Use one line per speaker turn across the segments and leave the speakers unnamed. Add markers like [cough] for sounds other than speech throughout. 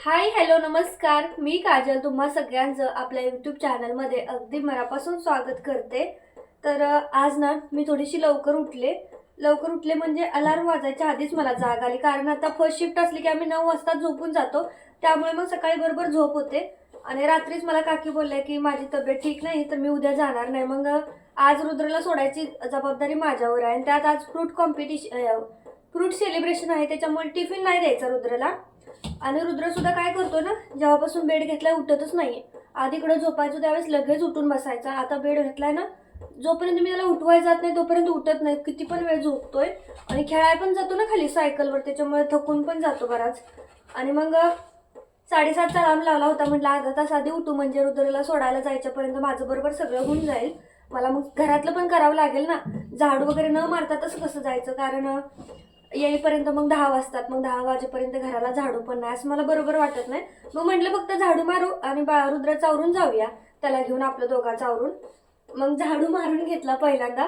Hi hello नमस्कार. मी काजल. तुम्हा सगळ्यांचं आपल्या यूट्यूब चॅनलमध्ये अगदी मनापासून स्वागत करते. तर आज ना मी थोडीशी लवकर उठले. लवकर उठले म्हणजे अलार्म वाजायच्या आधीच मला जाग आली. कारण आता फर्स्ट शिफ्ट असली की आम्ही नऊ वाजता झोपून जातो. त्यामुळे मग सकाळी बरोबर झोप होते. आणि रात्रीच मला काकी बोलल्या की माझी तब्येत ठीक नाही तर मी उद्या जाणार नाही. मग आज रुद्रला सोडायची जबाबदारी माझ्यावर आहे. आणि त्यात आज फ्रूट कॉम्पिटिशन फ्रूट सेलिब्रेशन आहे त्याच्यामुळे टिफिन नाही द्यायचा रुद्रला. आणि रुद्रसुद्धा काय करतो ना जेव्हापासून बेड घेतलाय उठतच नाही आधी इकडं झोपायचो त्यावेळेस लगेच उठून बसायचा. आता बेड घेतलाय ना जोपर्यंत मी त्याला उठवाय जात नाही तोपर्यंत उठत नाही. किती पण वेळ झोपतोय. आणि खेळाय पण जातो ना खाली सायकलवर त्याच्यामुळे थकून पण जातो बराच. आणि मग साडेसातचा अलार्म लावला होता म्हटलं अर्धा तास आधी उठू म्हणजे रुद्रला सोडायला जायच्यापर्यंत माझं बरोबर सगळं होऊन जाईल. मला मग घरातलं पण करावं लागेल ना. झाड वगैरे न मारता तसं कसं जायचं? कारण येईपर्यंत मग दहा वाजतात मग दहा वाजेपर्यंत घराला झाडू पण नाही. असं मला बरोबर वाटत नाही. मग म्हटलं फक्त झाडू मारू आणि बा रुद्र चावरून जाऊया. त्याला घेऊन आपलं दोघा चावरून. मग झाडू मारून घेतला पहिल्यांदा.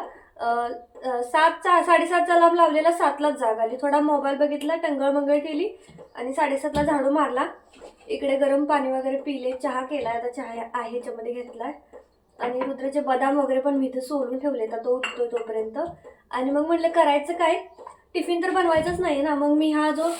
सातचा साडेसातचा लाभ लावलेला सातलाच जाग आली. थोडा मोबाईल बघितला टंगळमंगळ केली आणि साडेसातला झाडू मारला. इकडे गरम पाणी वगैरे पिले चहा केला. आता चहा आहे ह्याच्यामध्ये घेतला. आणि रुद्राचे बदाम वगैरे पण मी इथे सोलून ठेवले तर तो उठतो तोपर्यंत. आणि मग म्हटलं करायचं काय? टिफिन तर बनवायचंच नाही ना. मग मी हा जो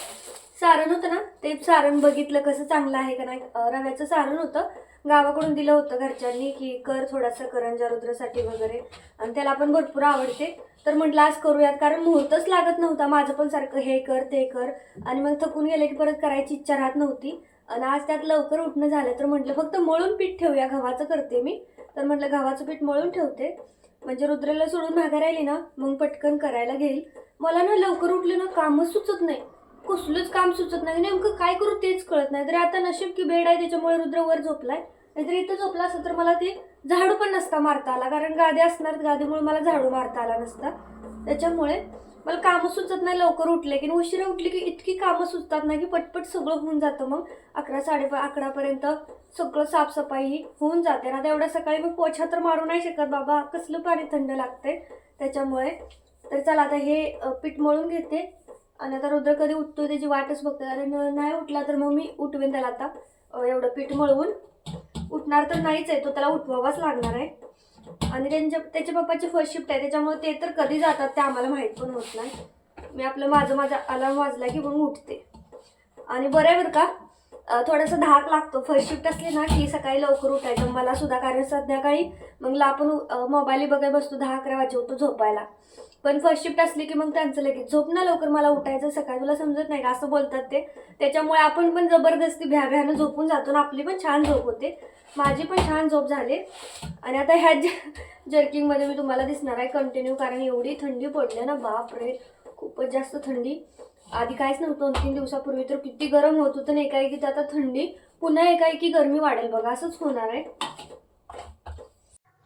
सारण होतं ना ते सारण बघितलं कसं चांगलं आहे का नाही रव्याचं सारण होतं. गावाकडून दिलं होतं घरच्यांनी की कर थोडासा करंजा रुद्रसाठी वगैरे. आणि त्याला पण भरपूर आवडते. तर म्हटलं आज करूयात कारण मुहूर्तच लागत नव्हता. माझं पण सारखं हे कर ते कर. आणि मग थकून गेले की परत करायची इच्छा राहत नव्हती. आणि आज त्यात लवकर उठणं झालं. तर म्हटलं फक्त मळून पीठ ठेवूया गव्हाचं करते मी. तर म्हटलं गव्हाचं पीठ मळून ठेवते. म्हणजे रुद्राला सोडून माघार राहिली ना मग पटकन करायला घेईल. मला ना लवकर उठलं ना कामच सुचत नाही. कसलंच काम सुचत नाही. नेमकं काय करू तेच कळत नाही. तर आता नशीब की बेड आहे त्याच्यामुळे रुद्र वर झोपलाय. नाहीतर इथं झोपला असतं तर मला ते झाडू पण नसता मारता आला. कारण गादी असणार गादीमुळे मला झाडू मारता आला नसता. त्याच्यामुळे मला कामं सुचत नाही लवकर उठले की. उशिरा उठली की इतकी कामं सुचतात ना की पटपट सगळं होऊन जातं मग. अकरा साडे अकरापर्यंत सगळं साफसफाई होऊन जाते. ना तेवढ्या सकाळी मी पोछा तर मारू नाही शकत बाबा. कसलं पाणी थंड लागते त्याच्यामुळे. तर चला आता हे पीठ मळून घेते. आणि आता रुद्र कधी उठतोय त्याची वाटच बघते. कारण नाही उठला तर मग मी उठवेन त्याला आता. एवढं पीठ मळवून उठणार तर नाहीच आहे. तो त्याला उठवावाच लागणार आहे. आणि त्यांच्या त्याच्या पप्पाची फर्स्ट शिफ्ट आहे त्याच्यामुळे ते तर कधी जातात ते आम्हाला माहीत पण होत नाही. मी आपलं माझं माझा अलार्म वाजला की मग उठते. आणि बरं आहे बरं का थोडासा धाक लागतो. फर्स्ट शिफ्ट असली ना की सकाळी लवकर उठायचं मला सुद्धा कारण संध्याकाळी मग ला आपण मोबाईल बघायला बसतो दहा अकरा वाजे होतो झोपायला. पण फर्स्ट शिफ्ट असली की मग त्यांचं लगेच झोप ना लवकर मला उठायचं सकाळी. तुला समजत नाही का? असं बोलतात ते. त्याच्यामुळे आपण पण जबरदस्ती भ्या भ्यानं झोपून जातो ना. आपली पण छान झोप होते. माझी पण छान झोप झाली. आणि आता ह्या जर्किंगमध्ये मी तुम्हाला दिसणार आहे कंटिन्यू कारण एवढी थंडी पडली ना बाप रे खूपच जास्त थंडी. आधी काहीच नव्हतं. दोन तीन दिवसापूर्वी तर किती गरम होत होतं आणि एकाएकी. आता थंडी पुन्हा एकाएकी गरमी वाढेल बघा. असंच होणार आहे.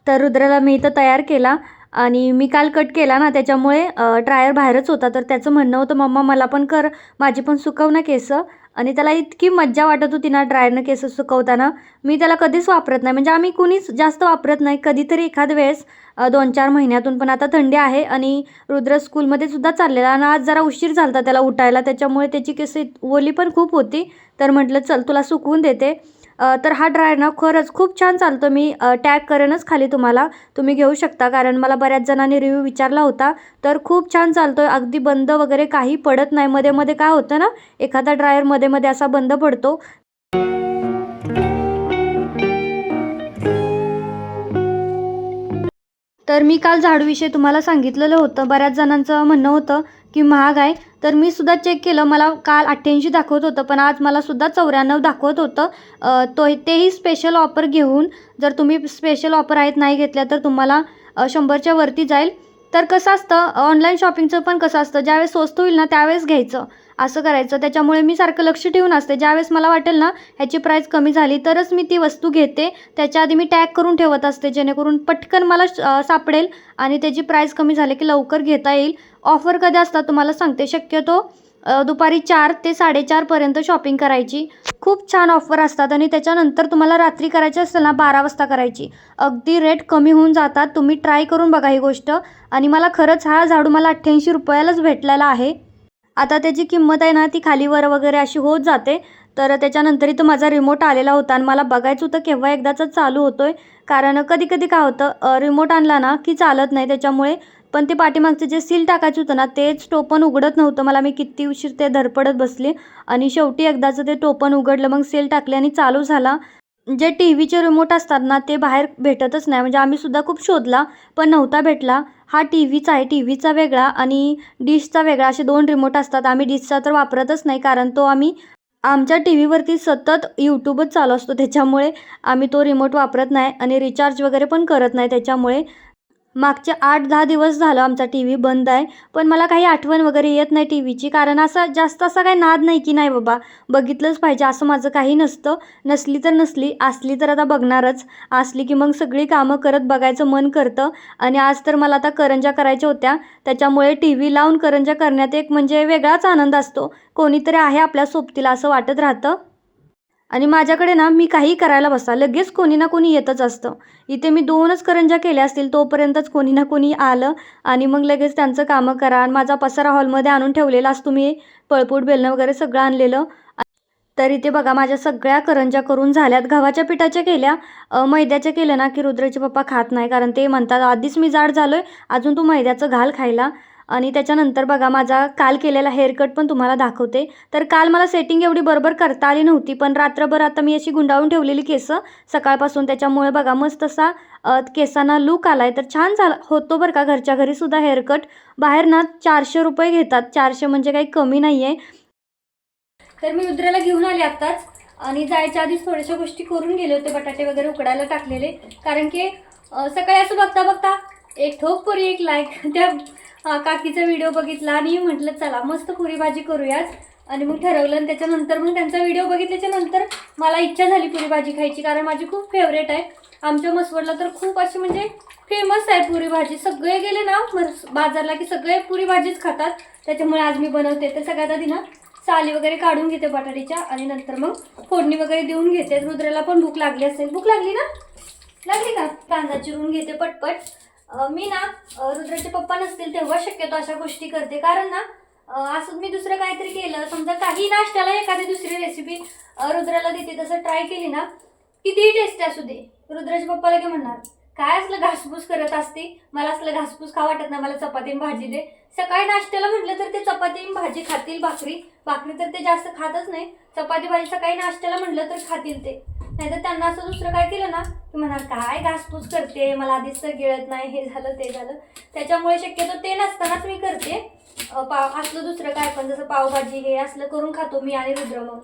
तर रुद्राला मी इथं तयार केला. आणि मी काल कट केला ना त्याच्यामुळे ड्रायर बाहेरच होता. तर त्याचं म्हणणं होतं मम्मा मला पण कर. माझी पण सुकव ना केस. आणि त्याला इतकी मज्जा वाटत होती ना ड्रायरनं केस सुकवताना. मी त्याला कधीच वापरत नाही. म्हणजे आम्ही कुणीच जास्त वापरत नाही. कधीतरी एखाद वेळेस दोन चार महिन्यातून. पण आता थंडी आहे आणि रुद्र स्कूलमध्ये सुद्धा चाललेला आणि आज जरा उशीर झाला त्याला उठायला. त्याच्यामुळे त्याची केस ओली पण खूप होती. तर म्हटलं चल तुला सुकवून देते. तर हा ड्रायर ना खरंच खूप छान चालतो. मी टॅग करेनच खाली तुम्हाला. तुम्ही घेऊ शकता. कारण मला बऱ्याच जणांनी रिव्ह्यू विचारला होता. तर खूप छान चालतो आहे अगदी बंद वगैरे काही पडत नाही. मध्ये मध्ये काय होतं ना एखादा ड्रायरमध्ये मध्ये असा बंद पडतो. तर मी काल झाडूविषयी तुम्हाला सांगितलेलं होतं. बऱ्याच जणांचं म्हणणं होतं की महाग आहे. तर मी सुद्धा चेक केलं. मला काल अठ्ठ्याऐंशी दाखवत होतं पण आज मला सुद्धा चौऱ्याण्णव दाखवत होतं. तो तेही स्पेशल ऑफर घेऊन जर तुम्ही स्पेशल ऑफर आहेत नाही घेतल्या तर तुम्हाला शंभरच्या वरती जाईल. तर कसं असतं ऑनलाईन शॉपिंगचं पण कसं असतं ज्यावेळेस स्वस्त होईल ना त्यावेळेस घ्यायचं. असं करायचं. त्याच्यामुळे मी सारखं लक्ष ठेवून असते. ज्यावेळेस मला वाटेल ना ह्याची प्राईस कमी झाली तरच मी ती वस्तू घेते. त्याच्या आधी मी टॅग करून ठेवत असते जेणेकरून पटकन मला सापडेल आणि त्याची प्राईस कमी झाली की लवकर घेता येईल. ऑफर कधी असतात तुम्हाला सांगते. शक्यतो दुपारी चार ते साडेचारपर्यंत शॉपिंग करायची. खूप छान ऑफर असतात आणि त्याच्यानंतर तुम्हाला रात्री करायची असेल ना बारा वाजता करायची. अगदी रेट कमी होऊन जातात. तुम्ही ट्राय करून बघा ही गोष्ट. आणि मला खरंच हा झाडू मला अठ्ठ्याऐंशी रुपयालाच भेटलेला आहे. आता त्याची किंमत आहे ना ती खालीवर वगैरे अशी होत जाते. तर त्याच्यानंतर इथं माझा रिमोट आलेला होता आणि मला बघायचं होतं केव्हा एकदाचं चालू होतोय. कारण कधी कधी काय होतं रिमोट आणला ना की चालत नाही त्याच्यामुळे. पण ते पाठीमागचं जे सील टाकायचं होतं ना तेच टोपण उघडत नव्हतं. मला मी किती उशीर ते धडपडत बसले आणि शेवटी एकदाचं ते टोपण उघडलं मग सील टाकले आणि चालू झाला. जे टी व्हीचे रिमोट असतात ना ते बाहेर भेटतच नाही. म्हणजे आम्ही सुद्धा खूप शोधला पण नव्हता भेटला. हा टी व्हीचा आहे. टी व्हीचा वेगळा आणि डिशचा वेगळा. असे दोन रिमोट असतात. आम्ही डिशचा तर वापरतच नाही कारण तो आम्ही आमच्या टी व्हीवरती सतत यूट्यूबच चालू असतो. त्याच्यामुळे आम्ही तो रिमोट वापरत नाही आणि रिचार्ज वगैरे पण करत नाही. त्याच्यामुळे मागचे आठ दहा दिवस झालं आमचा टी व्ही बंद आहे पण मला काही आठवण वगैरे येत नाही टी व्हीची कारण असा जास्त असा काही नाद नाही की नाही बाबा बघितलंच पाहिजे असं माझं काही नसतं. नसली तर नसली असली तर आता बघणारच. असली की मग सगळी कामं करत बघायचं मन करतं. आणि आज तर मला आता करंजा करायच्या होत्या. त्याच्यामुळे टी व्ही लावून करंजा करण्यात एक म्हणजे वेगळाच आनंद असतो. कोणीतरी आहे आपल्या सोबतीला असं वाटत राहतं. आणि माझ्याकडे ना मी काही करायला बसता लगेच कोणी ना कोणी येतच असतं. इथे मी दोनच करंजा केल्या असतील तोपर्यंतच कोणी ना कोणी आलं आणि मग लगेच त्यांचं कामं करा आणि माझा पसारा हॉलमध्ये आणून ठेवलेला असतो. मी पळपूट बेलणं वगैरे सगळं आणलेलं. तर इथे बघा माझ्या सगळ्या करंजा करून झाल्यात. गव्हाच्या पिठाच्या केल्या मैद्याच्या केल्या ना की रुद्राचे पप्पा खात नाही. कारण ते म्हणतात आधीच मी जाड झालो आहे अजून तू मैद्याचं घाल खायला. आणि त्याच्यानंतर बघा माझा काल केलेला हेअरकट पण तुम्हाला दाखवते. तर काल मला सेटिंग एवढी बरोबर करता आली नव्हती पण रात्रभर आता मी अशी गुंडाळून ठेवलेली केसं. सकाळपासून त्याच्यामुळे बघा मस्त असा केसांना लूक आला आहे तर छान झाला होतो बरं का घरच्या घरीसुद्धा हेअरकट बाहेर ना चारशे रुपये घेतात. चारशे म्हणजे काही कमी नाही आहे
तर मी रुद्राला घेऊन आले आत्ताच. आणि जायच्या आधीच थोड्याशा गोष्टी करून गेले होते बटाटे वगैरे उकडायला टाकलेले. कारण की सकाळी असं बघता बघता एक ठोक पुरी एक लाईक त्या काकीचा व्हिडिओ बघितला आणि म्हटलं चला मस्त पुरी भाजी करूयाच आणि मग ठरवलं आणि त्याच्यानंतर मग त्यांचा व्हिडिओ बघितल्याच्या नंतर मला इच्छा झाली पुरी भाजी खायची कारण माझी खूप फेवरेट आहे. आमच्या मसवडला तर खूप अशी म्हणजे फेमस आहे पुरी भाजी. सगळे गेले ना मस- बाजारला की सगळे पुरी भाजीच खातात. त्याच्यामुळे आज मी बनवते तर सगळ्यात आधी ना साली वगैरे काढून घेते बटाट्याच्या आणि नंतर मग फोडणी वगैरे देऊन घेते. रुद्राला पण भूक लागली असेल. भूक लागली ना? लागली का? कांदा चिरून घेते पटपट. मी ना रुद्राचे पप्पा नसतील तेव्हा शक्यतो अशा गोष्टी करते. कारण ना असं मी दुसरं काहीतरी केलं. समजा काही नाश्त्याला एखादी दुसरी रेसिपी रुद्राला देते. तसं ट्राय केली ना कितीही टेस्टी असू दे रुद्राचे पप्पाला लगे म्हणणार. काय असलं घासपूस करत असते? मला असलं घासपूस खा वाटत नाही? मला चपाती आणि भाजी दे. सकाळी नाश्त्याला म्हटलं तर ते चपाती भाजी खातील भाकरी. भाकरी तर ते जास्त खातच नाही. चपाती भाजी सकाळी नाश्त्याला म्हटलं तर खातील ते. नाहीतर त्यांना असं दुसरं काय केलं ना की म्हणा काय घासपूस करते? मला आधीच तर गिळत नाही हे झालं ते झालं. त्याच्यामुळे शक्यतो ते नसतानाच मी करते. पाव असलं दुसरं काय पण जसं पावभाजी हे असलं करून खातो मी आणि रुद्र मग.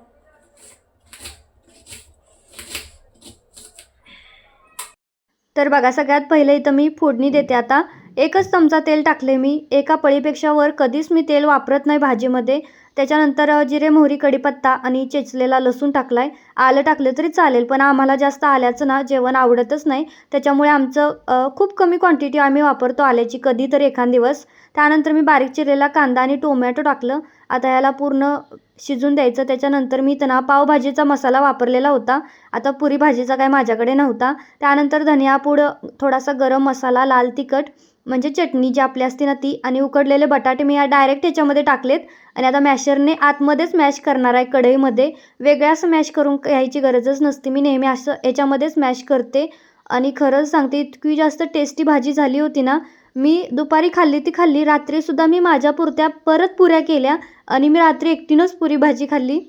तर बघा सगळ्यात पहिलं इथं मी फोडणी देते. आता एकच चमचा तेल टाकले मी. एका पळीपेक्षा वर कधीच मी तेल वापरत नाही भाजीमध्ये. त्याच्यानंतर जिरे मोहरी कढीपत्ता आणि चेचलेला लसूण टाकलाय. आलं टाकलं तरी चालेल पण आम्हाला जास्त आल्याचं ना जेवण आवडतच नाही. त्याच्यामुळे आमचं खूप कमी क्वांटिटी आम्ही वापरतो आल्याची कधी तर एखाद दिवस. त्यानंतर मी बारीक चिरलेला कांदा आणि टोमॅटो टाकलं. आता ह्याला पूर्ण शिजून द्यायचं. त्याच्यानंतर मी इथं ना पावभाजीचा मसाला वापरलेला होता. आता पुरी भाजीचा काय माझ्याकडे नव्हता. त्यानंतर धनियापूड थोडासा गरम मसाला लाल तिखट म्हणजे चटणी जी आपली असते ना ती आणि उकडलेले बटाटे मी या डायरेक्ट ह्याच्यामध्ये टाकलेत. आणि आता मॅशरने आतमध्येच मॅश करणार आहे कढईमध्ये. वेगळ्या असं मॅश करून घ्यायची गरजच नसते. मी नेहमी असं याच्यामध्येच मॅश करते. आणि खरंच सांगते इतकी जास्त टेस्टी भाजी झाली होती ना मी दुपारी खाल्ली ती खाल्ली रात्रीसुद्धा मी माझ्या पुरत्या परत पुऱ्या केल्या आणि मी रात्री एकटीनंच पुरी भाजी खाल्ली.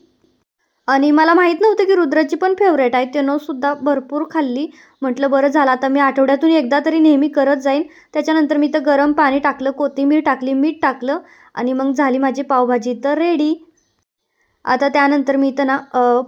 आणि मला माहीत नव्हतं की रुद्राची पण फेवरेट आहे त्यानंसुद्धा भरपूर खाल्ली. म्हटलं बरं झालं आता मी आठवड्यातून एकदा तरी नेहमी करत जाईन. त्याच्यानंतर मी तर गरम पाणी टाकलं कोथिंबीर टाकली मीठ टाकलं आणि मग झाली माझी पावभाजी. तर रेडी आता त्यानंतर मी इथं ना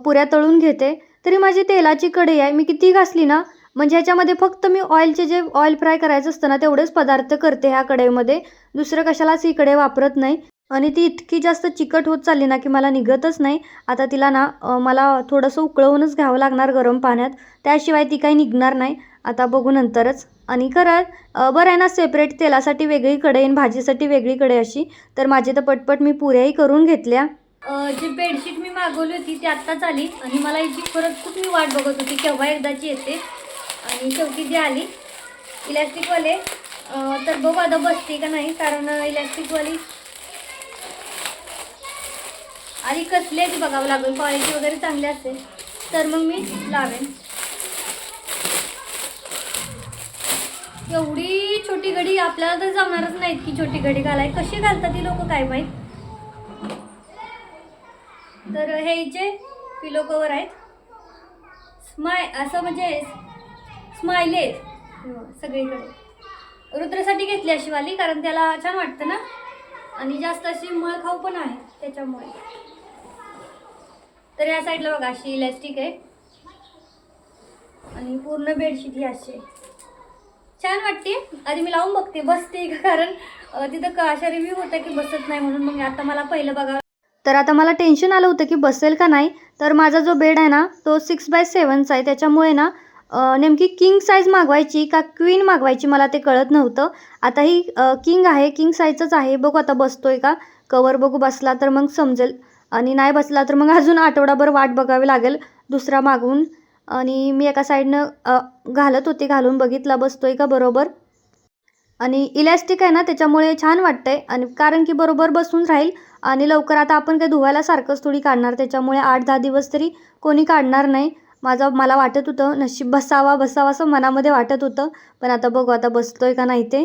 पुऱ्या तळून घेते. तरी माझी तेलाची कढई आहे मी किती घासली ना म्हणजे ह्याच्यामध्ये फक्त मी ऑइलचे जे ऑइल फ्राय करायचं असतं ना तेवढेच पदार्थ करते ह्या कढईमध्ये. दुसरं कशालाच ही कढई वापरत नाही. आणि ती इतकी जास्त चिकट होत चालली ना की मला निघतच नाही. आता तिला ना मला थोडंसं उकळवूनच घ्यावं लागणार गरम पाण्यात. त्याशिवाय ती काही निघणार नाही. आता बघू नंतरच. आणि खरं बरं आहे ना सेपरेट तेलासाठी वेगळी कढई आणि भाजीसाठी वेगळी कढई अशी. तर माझी तर पटपट मी पुऱ्याही करून घेतल्या.
जी बेडशीट मी मागवली होती ती आत्ताच आली. आणि मला याची परत खूप मी वाट बघत होती केव्हा एकदाची येते. आणि शेवटी जी आली इलॅस्टिकवाले तर बघू आता बसते का नाही कारण इलॅस्टिकवाली आधी कसली आहे ती बघावं लागेल. क्वालिटी वगैरे चांगली असेल तर मग मी लावेन. एवढी छोटी घडी आपल्याला तर जमणारच नाहीत की छोटी घडी घालाय. कशी घालतात ती लोक काय माहीत? तर हे जे पिलो कवर आहेत स्माय असं म्हणजे स्माइल आहेत. हो, सगळीकडे. रुद्रासाठी घेतली अशी वाली कारण त्याला छान वाटतं ना? आणि जास्त अशी मळ खाऊ पण आहे त्याच्यामुळे. तर या साईडला बघा अशी इलॅस्टिक आहे. आणि पूर्ण बेडशीट ही अशी आहे. छान वाटते. आधी मी लावून बघते बसते का [laughs] कारण तिथं अशा रिव्ह्यू होता की बसत नाही म्हणून मग आता मला पहिलं बघावं.
तर आता मला टेन्शन आलं होतं की बसेल का नाही? तर माझा जो बेड आहे ना तो सिक्स बाय सेवनचा आहे. त्याच्यामुळे ना नेमकी किंग साईज मागवायची का क्वीन मागवायची मला ते कळत नव्हतं. आता ही किंग आहे किंग साईजच आहे. बघू आता बसतोय का? कवर बघू बसला तर मग समजेल. आणि नाही बसला तर मग [laughs] अजून आठवडाभर वाट बघावी लागेल. दुसरा मागवून आणि मी एका साईडनं घालत होते घालून बघितला. बसतोय का? बरोबर. आणि इलॅस्टिक आहे ना त्याच्यामुळे छान वाटतंय. आणि कारण की बरोबर बसून राहील. आणि लवकर आता आपण काही धुवायला सारखंच थोडी काढणार. त्याच्यामुळे आठ दहा दिवस तरी कोणी काढणार नाही. माझं मला वाटत होतं नशीब बसावा बसावा असं मनामध्ये वाटत होतं. पण आता बघू आता बसतो आहे का नाही ते?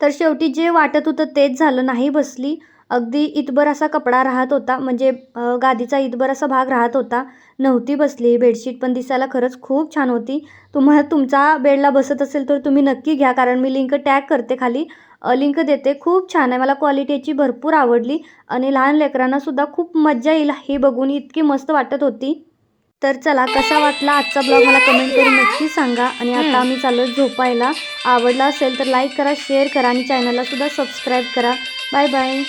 तर शेवटी जे वाटत होतं तेच झालं नाही बसली. अगदी इतभर असा कपडा राहत होता म्हणजे गादीचा इतभर असा भाग राहत होता. नव्हती बसली. बेडशीट पण दिसायला खरंच खूप छान होती. तुम्हाला तुमचा बेडला बसत असेल तर तुम्ही नक्की घ्या कारण मी लिंक टॅग करते खाली. लिंक देते. खूप छान आहे. मला क्वालिटी याची भरपूर आवडली आणि लहान लेकरांना सुद्धा खूप मज्जा येईल हे बघून इतकी मस्त वाटत होती. तर चला कसा वाटला आजचा ब्लॉग मला कमेंट करून नक्की सांगा. आणि आता आम्ही चाललो झोपायला. आवडला असेल तर लाईक करा शेअर करा आणि चॅनलला सुद्धा सबस्क्राईब करा. Bye bye